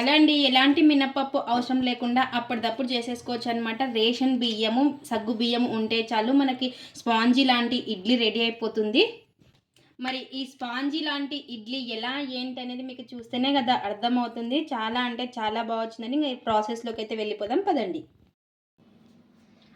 అలా అండి ఎలాంటి మినపప్పు అవసరం లేకుండా అప్పటిదప్పుడు చేసేసుకోవచ్చు అనమాట రేషన్ బియ్యము సగ్గు బియ్యం ఉంటే చాలు మనకి స్పాంజీ లాంటి ఇడ్లీ రెడీ అయిపోతుంది. మరి ఈ స్పాంజీ లాంటి ఇడ్లీ ఎలా ఏంటి అనేది మీకు చూస్తేనే కదా అర్థమవుతుంది. చాలా అంటే చాలా బాగా వచ్చిందని ప్రాసెస్లోకి అయితే వెళ్ళిపోదాం పదండి.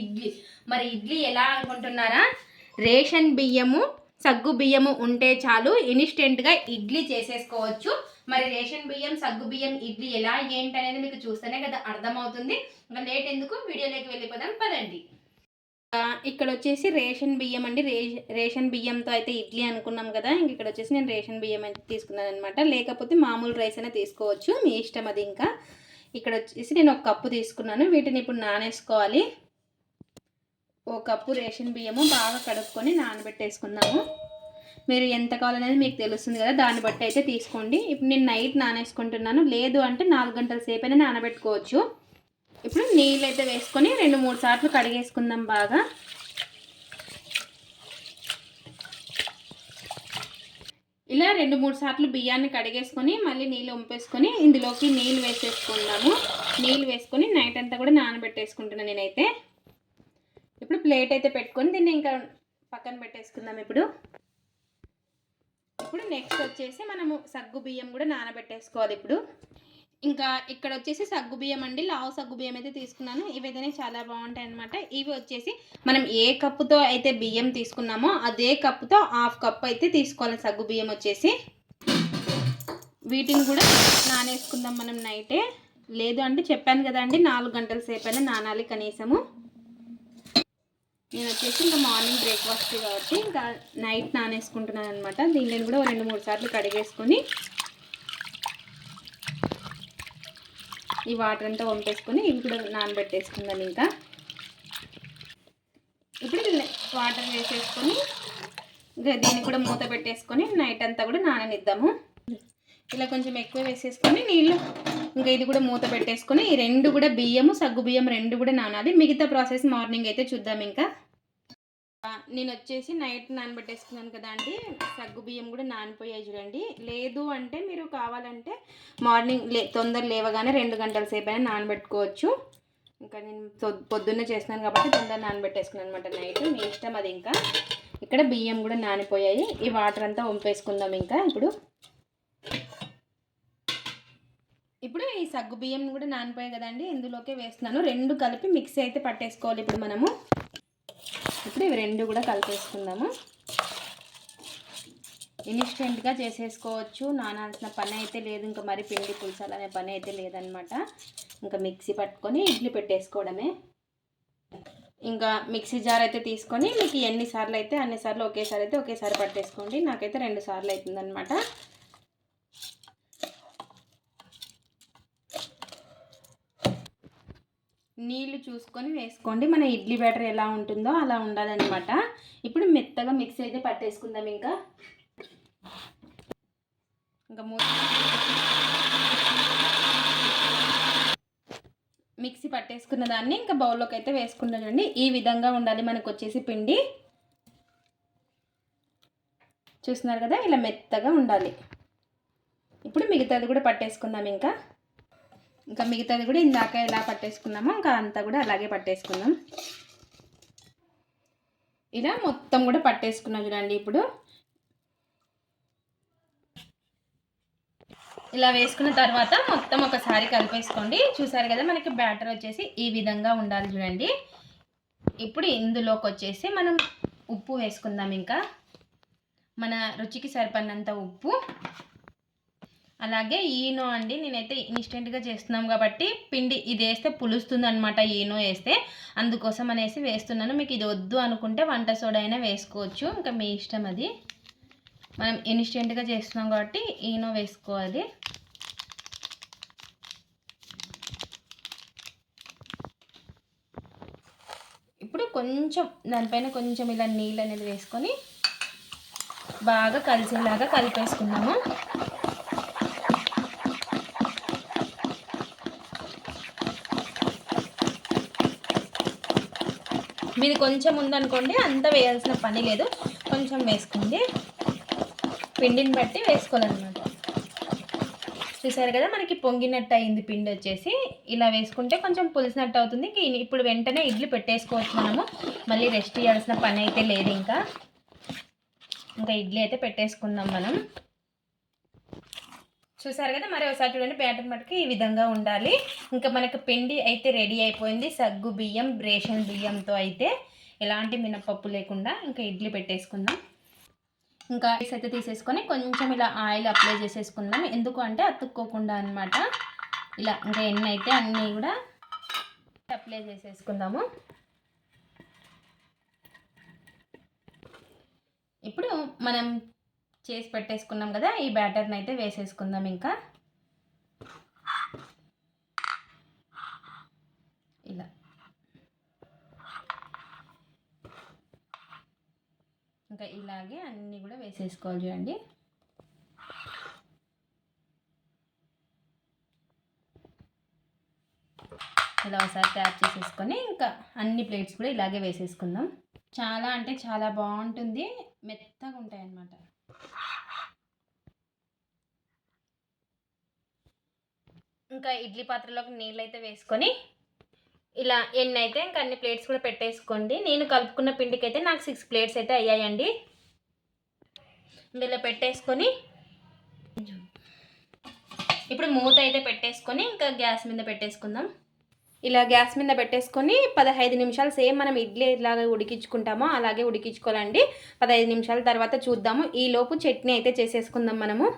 ఇడ్లీ. మరి ఇడ్లీ ఎలా అనుకుంటున్నారా? రేషన్ బియ్యము సగ్గు బియ్యము ఉంటే చాలు ఇన్స్టెంట్గా ఇడ్లీ చేసేసుకోవచ్చు. మరి రేషన్ బియ్యం సగ్గు బియ్యం ఇడ్లీ ఎలా ఏంటి అనేది మీకు చూస్తేనే కదా అర్థమవుతుంది. ఇంకా లేట్ ఎందుకు? వీడియోలోకి వెళ్ళిపోదాం పదండి. ఇక్కడ వచ్చేసి రేషన్ బియ్యం అండి. రే రేషన్ బియ్యంతో అయితే ఇడ్లీ అనుకున్నాం కదా. ఇంక ఇక్కడ వచ్చేసి నేను రేషన్ బియ్యం అయితే తీసుకున్నాను అనమాట లేకపోతే మామూలు రైస్ అయినా తీసుకోవచ్చు. మీ ఇష్టం అది ఇంకా. ఇక్కడ వచ్చేసి నేను ఒక కప్పు తీసుకున్నాను. వీటిని ఇప్పుడు నానేసుకోవాలి. ఓ కప్పు రేషన్ బియ్యము బాగా కడుక్కొని నానబెట్టేసుకుందాము. మీరు ఎంత కావాలనేది మీకు తెలుస్తుంది కదా దాన్ని బట్టి అయితే తీసుకోండి. ఇప్పుడు నేను నైట్ నానేసుకుంటున్నాను. లేదు అంటే నాలుగు గంటల సేపు అయినా నానబెట్టుకోవచ్చు. ఇప్పుడు నీళ్ళు అయితే వేసుకొని రెండు మూడు సార్లు కడిగేసుకుందాం బాగా. ఇలా రెండు మూడు సార్లు బియ్యాన్ని కడిగేసుకొని మళ్ళీ నీళ్ళు ఉంపేసుకొని ఇందులోకి నీళ్ళు వేసేసుకుందాము. నీళ్ళు వేసుకొని నైట్ అంతా కూడా నానబెట్టేసుకుంటున్నాను నేనైతే. ఇప్పుడు ప్లేట్ అయితే పెట్టుకొని దీన్ని ఇంకా పక్కన పెట్టేసుకుందాం ఇప్పుడు. ఇప్పుడు నెక్స్ట్ వచ్చేసి మనము సగ్గు బియ్యం కూడా నానబెట్టేసుకోవాలి ఇప్పుడు. ఇంకా ఇక్కడ వచ్చేసి సగ్గు బియ్యం అండి లావు సగ్గు బియ్యం అయితే తీసుకున్నాను. ఇవి అయితే చాలా బాగుంటాయి అనమాట ఇవి వచ్చేసి మనం ఏ కప్పుతో అయితే బియ్యం తీసుకున్నామో అదే కప్పుతో హాఫ్ కప్ అయితే తీసుకోవాలి సగ్గు బియ్యం వచ్చేసి. వీటిని కూడా నానేసుకుందాం మనం నైటే. లేదు అంటే చెప్పాను కదండి నాలుగు గంటల సేపు అయినా నానాలి కనీసము. నేను వచ్చేసి ఇంకా మార్నింగ్ బ్రేక్ఫాస్ట్ కాబట్టి ఇంకా నైట్ నానేసుకుంటున్నాను అనమాట దీనిని కూడా రెండు మూడు సార్లు కడిగేసుకొని ఈ వాటర్ అంతా వంపేసుకొని ఇవి కూడా నానబెట్టేసుకుందాం ఇంకా. ఇప్పుడు వాటర్ వేసేసుకొని ఇంకా దీన్ని కూడా మూత పెట్టేసుకొని నైట్ అంతా కూడా నాననిద్దాము. ఇలా కొంచెం ఎక్కువ వేసేసుకొని నీళ్ళు ఇంకా ఇది కూడా మూత పెట్టేసుకొని ఈ రెండు కూడా బియ్యము సగ్గు బియ్యం రెండు కూడా నానాలి. మిగతా ప్రాసెస్ మార్నింగ్ అయితే చూద్దాం ఇంకా. నేను వచ్చేసి నైట్ నానబెట్టేసుకున్నాను కదా అండి. సగ్గు బియ్యం కూడా నానిపోయాయి చూడండి. లేదు అంటే మీరు కావాలంటే మార్నింగ్ లే తొందర లేవగానే రెండు గంటల సేపు అయినా నానబెట్టుకోవచ్చు. ఇంకా నేను పొ- పొద్దున్నే చేస్తున్నాను కాబట్టి తొందర నానబెట్టేసుకున్నాను అనమాట నైట్. మీ ఇష్టం అది ఇంకా. ఇక్కడ బియ్యం కూడా నానిపోయాయి. ఈ వాటర్ అంతా వంపేసుకుందాం ఇంకా ఇప్పుడు. ఇప్పుడు ఈ సగ్గు బియ్యం కూడా నానిపోయాయి కదండి. ఇందులోకే వేస్తున్నాను. రెండు కలిపి మిక్సీ అయితే పట్టేసుకోవాలి ఇప్పుడు మనము. ఇప్పుడు ఇవి రెండు కూడా కలిపేసుకుందాము? ఇన్స్టెంట్గా చేసేసుకోవచ్చు. నానాల్సిన పని అయితే లేదు. ఇంకా మరి పిండి పులుసాలనే పని అయితే లేదనమాట. ఇంకా మిక్సీ పట్టుకొని ఇడ్లీ పెట్టేసుకోవడమే. ఇంకా మిక్సీ జార్ అయితే తీసుకొని మీకు ఎన్నిసార్లు అయితే అన్నిసార్లు ఒకేసారి అయితే ఒకేసారి పట్టేసుకోండి. నాకైతే రెండు సార్లు అవుతుందనమాట నీళ్ళు చూసుకొని వేసుకోండి. మన ఇడ్లీ బ్యాటర్ ఎలా ఉంటుందో అలా ఉండాలన్నమాట. ఇప్పుడు మెత్తగా మిక్సీ అయితే పట్టేసుకుందాం ఇంకా. ఇంకా మూత మిక్సీ పట్టేసుకున్న దాన్ని ఇంకా బౌల్లోకి అయితే వేసుకుంటానండి ఈ విధంగా ఉండాలి మనకు వచ్చేసి పిండి. చూస్తున్నారు కదా? ఇలా మెత్తగా ఉండాలి. ఇప్పుడు మిగతాది కూడా పట్టేసుకుందాం ఇంకా. ఇంకా మిగతాది కూడా ఇందాక ఎలా పట్టేసుకున్నామో ఇంకా అంతా కూడా అలాగే పట్టేసుకుందాం. ఇలా మొత్తం కూడా పట్టేసుకున్నాం చూడండి ఇప్పుడు. ఇలా వేసుకున్న తర్వాత మొత్తం ఒకసారి కలిపేసుకోండి. చూసారు కదా మనకి బ్యాటర్ వచ్చేసి ఈ విధంగా ఉండాలి చూడండి. ఇప్పుడు ఇందులోకి వచ్చేసి మనం ఉప్పు వేసుకుందాం ఇంకా. మన రుచికి సరిపడినంత ఉప్పు. అలాగే ఈనో అండి నేనైతే ఇన్స్టెంట్గా చేస్తున్నాం కాబట్టి పిండి ఇది వేస్తే పులుస్తుంది అనమాట ఈనో వేస్తే. అందుకోసం అనేసి వేస్తున్నాను. మీకు ఇది వద్దు అనుకుంటే వంట సోడా అయినా వేసుకోవచ్చు. ఇంకా మీ ఇష్టం అది. మనం ఇన్స్టెంట్గా చేస్తున్నాం కాబట్టి ఈనో వేసుకోవాలి. ఇప్పుడు కొంచెం దానిపైన కొంచెం ఇలా నీళ్ళు అనేది వేసుకొని బాగా కలిసేలాగా కలిపేసుకున్నాము మీది కొంచెం ఉందనుకోండి అంత వేయాల్సిన పని లేదు. కొంచెం వేసుకోండి. పిండిని బట్టి వేసుకోవాలన్నమాట. చూసారు కదా మనకి పొంగినట్టు అయింది పిండి వచ్చేసి. ఇలా వేసుకుంటే కొంచెం పులిసినట్టు అవుతుంది. ఇంక ఇప్పుడు వెంటనే ఇడ్లీ పెట్టేసుకోవచ్చు మనము. మళ్ళీ రెస్ట్ చేయాల్సిన పని అయితే లేదు ఇంకా. ఇంకా ఇడ్లీ అయితే పెట్టేసుకుందాం మనం. చూసారు కదా మరి ఒకసారి చూడండి బ్యాటర్ మటుకు ఈ విధంగా ఉండాలి. ఇంకా మనకు పిండి అయితే రెడీ అయిపోయింది. సగ్గు బియ్యం రేషన్ బియ్యంతో అయితే ఎలాంటి మినపప్పు లేకుండా ఇంకా ఇడ్లీ పెట్టేసుకుందాం. ఇంకా రైస్ అయితే తీసేసుకొని కొంచెం ఇలా ఆయిల్ అప్లై చేసేసుకుందాం. ఎందుకు అంటే అతుక్కోకుండా అనమాట ఇలా ఇంకా ఎన్ని అయితే అన్నీ కూడా అప్లై చేసేసుకుందాము. ఇప్పుడు మనం చేసి పెట్టేసుకున్నాం కదా ఈ బ్యాటర్ని అయితే వేసేసుకుందాం ఇంకా. ఇలా. ఇంకా ఇలాగే అన్నీ కూడా వేసేసుకోవాలి చూడండి. ఇలా ఒకసారి ట్యాప్ చేసేసుకొని ఇంకా అన్ని ప్లేట్స్ కూడా ఇలాగే వేసేసుకుందాం. చాలా అంటే చాలా బాగుంటుంది మెత్తగా ఉంటాయి అన్నమాట ఇంకా ఇడ్లీ పాత్రలోకి నీళ్ళు అయితే వేసుకొని ఇలా ఎన్ని అయితే ఇంకా అన్ని ప్లేట్స్ కూడా పెట్టేసుకోండి. నేను కలుపుకున్న పిండికి అయితే నాకు సిక్స్ ప్లేట్స్ అయితే అయ్యాయండి. ఇంకా ఇలా పెట్టేసుకొని ఇప్పుడు మూత అయితే పెట్టేసుకొని ఇంకా గ్యాస్ మీద పెట్టేసుకుందాం. ఇలా గ్యాస్ మీద పెట్టేసుకొని పదహైదు నిమిషాలు సేమ్ మనం ఇడ్లీ ఇలాగే ఉడికించుకుంటామో అలాగే ఉడికించుకోవాలండి. పదహైదు నిమిషాల తర్వాత చూద్దాము. ఈలోపు చట్నీ అయితే చేసేసుకుందాం మనము.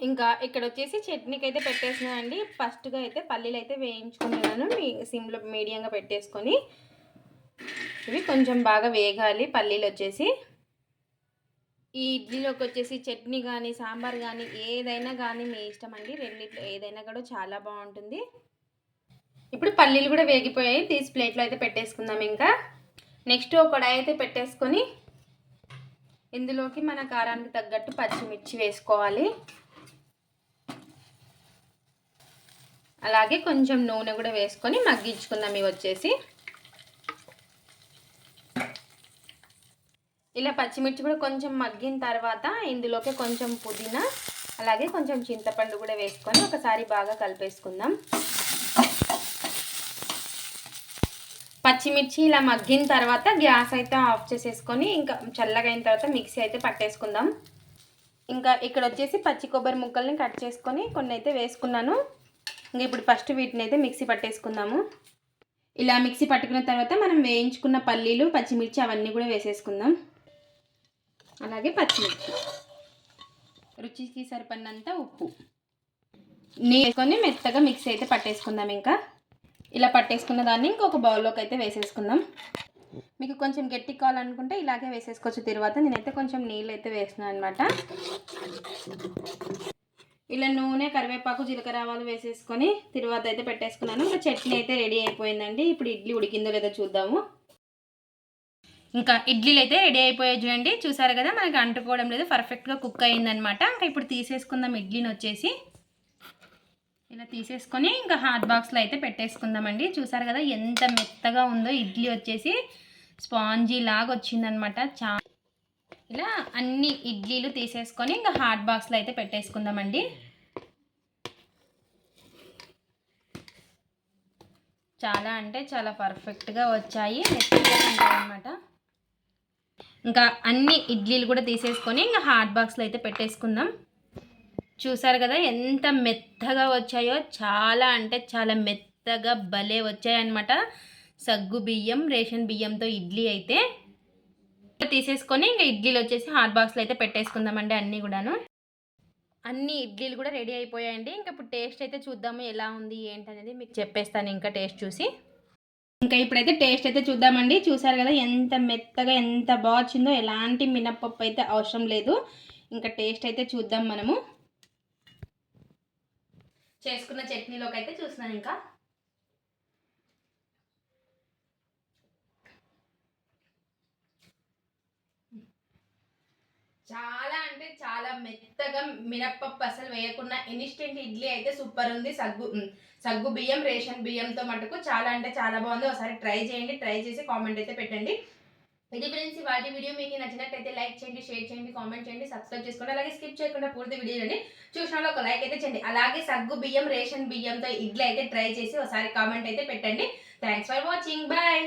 ఇంకా ఇక్కడ వచ్చేసి చట్నీకి అయితే పెట్టేసినానండి ఫస్ట్గా అయితే పల్లీలు అయితే వేయించుకున్నాను. మీ సిమ్లో మీడియంగా పెట్టేసుకొని ఇవి కొంచెం బాగా వేగాలి పల్లీలు వచ్చేసి. ఈ ఇడ్లీలోకి వచ్చేసి చట్నీ కానీ సాంబార్ కానీ ఏదైనా కానీ మీ ఇష్టం అండి రెండిట్లో ఏదైనా కూడా చాలా బాగుంటుంది. ఇప్పుడు పల్లీలు కూడా వేగిపోయాయి. తీసి ప్లేట్లో అయితే పెట్టేసుకుందాం ఇంకా. నెక్స్ట్ ఒక కడాయి అయితే పెట్టేసుకొని ఇందులోకి మన కారానికి తగ్గట్టు పచ్చిమిర్చి వేసుకోవాలి. అలాగే కొంచెం నూనె కూడా వేసుకొని మగ్గించుకుందాం. ఇవి వచ్చేసి ఇలా పచ్చిమిర్చి కూడా కొంచెం మగ్గిన తర్వాత ఇందులోకి కొంచెం పుదీనా అలాగే కొంచెం చింతపండు కూడా వేసుకొని ఒకసారి బాగా కలిపేసుకుందాం. పచ్చిమిర్చి ఇలా మగ్గిన తర్వాత గ్యాస్ అయితే ఆఫ్ చేసేసుకొని ఇంకా చల్లగా అయిన తర్వాత మిక్సీ అయితే పట్టేసుకుందాం. ఇంకా ఇక్కడ వచ్చేసి పచ్చి కొబ్బరి ముక్కల్ని కట్ చేసుకొని కొన్ని అయితే వేసుకున్నాను. ఇంకా ఇప్పుడు ఫస్ట్ వీటిని అయితే మిక్సీ పట్టేసుకుందాము. ఇలా మిక్సీ పట్టుకున్న తర్వాత మనం వేయించుకున్న పల్లీలు పచ్చిమిర్చి అవన్నీ కూడా వేసేసుకుందాం. అలాగే పచ్చిమిర్చి. రుచికి సరిపడినంత ఉప్పు. నీళ్ళు వేసుకొని మెత్తగా మిక్సీ అయితే పట్టేసుకుందాం ఇంకా. ఇలా పట్టేసుకున్న దాన్ని ఇంకొక బౌల్లోకి అయితే వేసేసుకుందాం. మీకు కొంచెం గట్టి కావాలనుకుంటే ఇలాగే వేసేసుకోవచ్చు. తర్వాత నేనైతే కొంచెం నీళ్ళు అయితే వేస్తున్నాను అనమాట ఇలా నూనె కరివేపాకు జీలకర్ర ఆవాలు వేసేసుకొని తర్వాత అయితే పెట్టేసుకున్నాను. ఇంకా చట్నీ అయితే రెడీ అయిపోయిందండి. ఇప్పుడు ఇడ్లీ ఉడికిందో లేదో చూద్దాము. ఇంకా ఇడ్లీలు అయితే రెడీ అయిపోయాయి చూడండి. చూసారు కదా మనకి అంటుకోవడం లేదు పర్ఫెక్ట్గా కుక్ అయిందనమాట ఇంకా ఇప్పుడు తీసేసుకుందాం ఇడ్లీని వచ్చేసి. ఇలా తీసేసుకొని ఇంకా హాట్ బాక్స్లో అయితే పెట్టేసుకుందామండి. చూసారు కదా ఎంత మెత్తగా ఉందో ఇడ్లీ వచ్చేసి స్పాంజీ లాగా వచ్చిందనమాట చా ఇలా అన్ని ఇడ్లీలు తీసేసుకొని ఇంకా హాట్ బాక్స్లో అయితే పెట్టేసుకుందామండి. చాలా అంటే చాలా పర్ఫెక్ట్గా వచ్చాయి. మెత్తగా ఉంటాయి అనమాట ఇంకా అన్ని ఇడ్లీలు కూడా తీసేసుకొని ఇంకా హాట్ బాక్స్లో అయితే పెట్టేసుకుందాం. చూసారు కదా ఎంత మెత్తగా వచ్చాయో? చాలా అంటే చాలా మెత్తగా భలే వచ్చాయన్నమాట. సగ్గు బియ్యం రేషన్ బియ్యంతో ఇడ్లీ అయితే. తీసేసుకొని ఇంకా ఇడ్లీలు వచ్చేసి హాట్ బాక్స్లో అయితే పెట్టేసుకుందామండి అన్నీ కూడాను. అన్ని ఇడ్లీలు కూడా రెడీ అయిపోయాయండి. ఇంకా ఇప్పుడు టేస్ట్ అయితే చూద్దాము ఎలా ఉంది ఏంటనేది మీకు చెప్పేస్తాను ఇంకా టేస్ట్ చూసి. ఇంకా ఇప్పుడైతే టేస్ట్ అయితే చూద్దామండి. చూసారు కదా ఎంత మెత్తగా ఎంత బాగా వచ్చిందో ఎలాంటి మినప్పప్పు అయితే అవసరం లేదు. ఇంకా టేస్ట్ అయితే చూద్దాం మనము. చేసుకున్న చట్నీలోకి అయితే చూస్తున్నాను ఇంకా. చాలా అంటే చాలా మెత్తగా మినప్పప్పు అసలు వేయకుండా ఇన్స్టెంట్ ఇడ్లీ అయితే సూపర్ ఉంది. సగ్గు సగ్గు బియ్యం రేషన్ బియ్యంతో మటుకు చాలా అంటే చాలా బాగుంది. ఒకసారి ట్రై చేయండి ట్రై చేసి కామెంట్ అయితే పెట్టండి. ఇది ఫ్రెండ్స్ వాటి వీడియో మీకు నచ్చినట్టయితే లైక్ చేయండి షేర్ చేయండి కామెంట్ చేయండి సబ్స్క్రైబ్ చేసుకోండి అలాగే స్కిప్ చేయకుండా పూర్తి వీడియోని చూసిన ఒక లైక్ అయితే చేయండి. అలాగే సగ్గు బియ్యం రేషన్ బియ్యంతో ఇడ్లీ అయితే ట్రై చేసి ఒకసారి కామెంట్ అయితే పెట్టండి. Thanks for watching bye